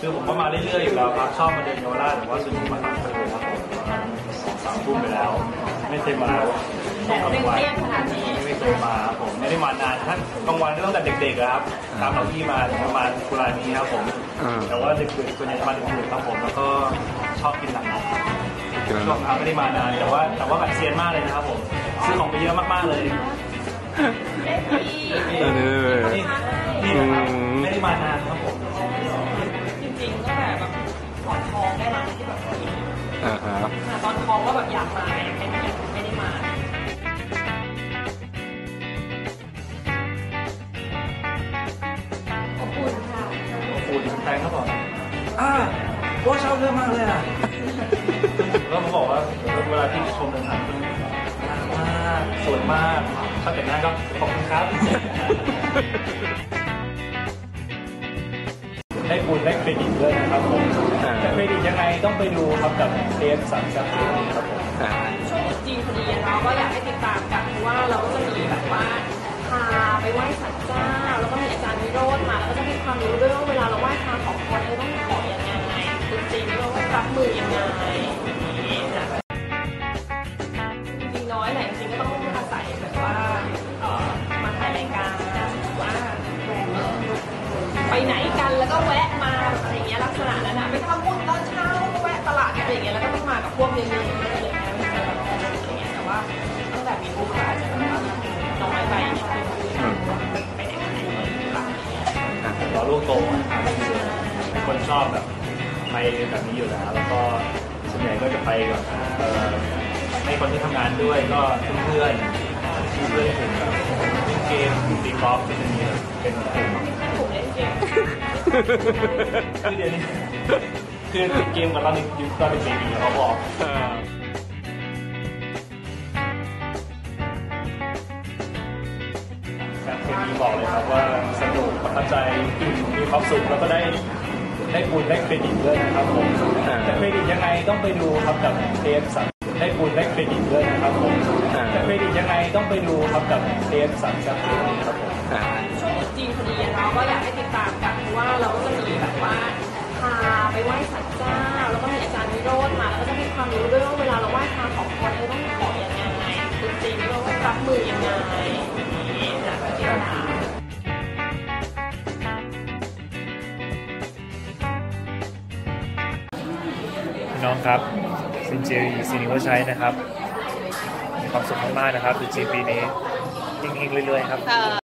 คือผมก็มาเรื่อยๆอยู่แล้วครับชอบมาเดินเยาวราชหรือว่าสนุกมาตามเคยครับผมสองสามทุ่มไปแล้ว ไม่เคยมาช่วงกลางวันไม่เคยมาครับผมไม่ได้มานานท่านกลางวันก็ตั้งแต่เด็กๆอะครับตามเราที่มาถึงประมาณกุลานี้ครับผมอ่าแต่ว่าดึกๆส่วนใหญ่จะมาดึกๆครับผมแล้วก็ชอบกินหลังนกกินแล้วช่วงเนาะครับไม่ได้มานานแต่ว่าแต่ว่าแบบเซียนมากเลยนะครับผมซื้อของไปเยอะมากๆเลยเออนี่เลยนี่นี่นะครับอืมไม่ได้มานานครับ อ่าฮะตอนท้องก็แบบอยากมาแต่ไม่ได้ไม่ได้มาขอบคุณค่ะปูดิแตงครับผมอ่าก็ชอบเรื่องมากเลยอะแล้วผมบอกว่าเวลาที่ชมเดินทางเป็นน่ารักมากสวยมากถ้าแต่งหน้าก็ขอบคุณครับ ได้บุญได้เครดิตด้วยนะครับผมแต่เครดิตยังไงต้องไปดูครับกับเทปสามสิบครับผม อ่า ช่วงตรุษจีนพอดีอะเนาะก็อยากให้ติดตามกันเพราะว่าเราก็จะมีแบบว่าพาไปไหว้สัตว์เจ้าแล้วก็มีอาจารย์วิโรจน์มาแล้วก็จะให้ความรู้ด้วยว่าเวลาเราไหว้พระขอพรเราต้องขอยังไงตรุษจีนเราต้องรับมือยังไงอย่างนี้นะจริงๆน้อยแหละจริง ก็แวะมาอะไรอย่างเงี้ยลักษณะนั้นนะไปทำบุญตอนเช้าก็แวะตลาดอะไรอย่างเงี้ยแล้วก็ต้องมากับพวกเยอะๆอะไรอย่างเงี้ยไม่ใช่แบบอะไรอย่างเงี้ยแต่ว่าตั้งแต่มีลูกก็อาจะแบบว่าน้อยไปนิดนึงไปไหนมาไหนหลังอย่างเงี้ยอ่ารอลูกโตเป็นคนชอบแบบไปแบบนี้อยู่แล้ว แล้วก็ส่วนใหญ่ก็จะไปกับให้คนที่ทำงานด้วยก็เพื่อนๆเพื่อนกลุ่มแบบเล่นเกมตีกอล์ฟเป็นอย่างนี้เป็นกลุ่มผมเล่นเกม คือเดี๋ยวนี้คือติดเกมกับเราในยุคตอนเป็นเบบีเขาบอกเออการเคมีบอกเลยครับว่าสนุกประทับใจมีความสุขแล้วก็ได้ได้บุญได้เครดิตด้วยนะครับผมแต่เครดิตยังไงต้องไปดูครับกับเทปสัมได้บุญได้เครดิตด้วยนะครับผมแต่เครดิตยังไงต้องไปดูครับกับเทปสามสิบครับผมช่วงตรุษจีนพอดีนะก็อยากให้ ย์วิโรจน์มาแล้วก็จะให้ความรู้ด้วยว่าเวลาเราไหว้พระขอพรเราต้องขอยังไงตรุษจีนเราต้องรับมือยังไงอยางนี้นะติดตามพี่น้องครับซินเจรีซินิโอใช้นะครับมีความสุขมากๆนะครับดูจีปีนี้เฮงๆเรื่อยๆครับ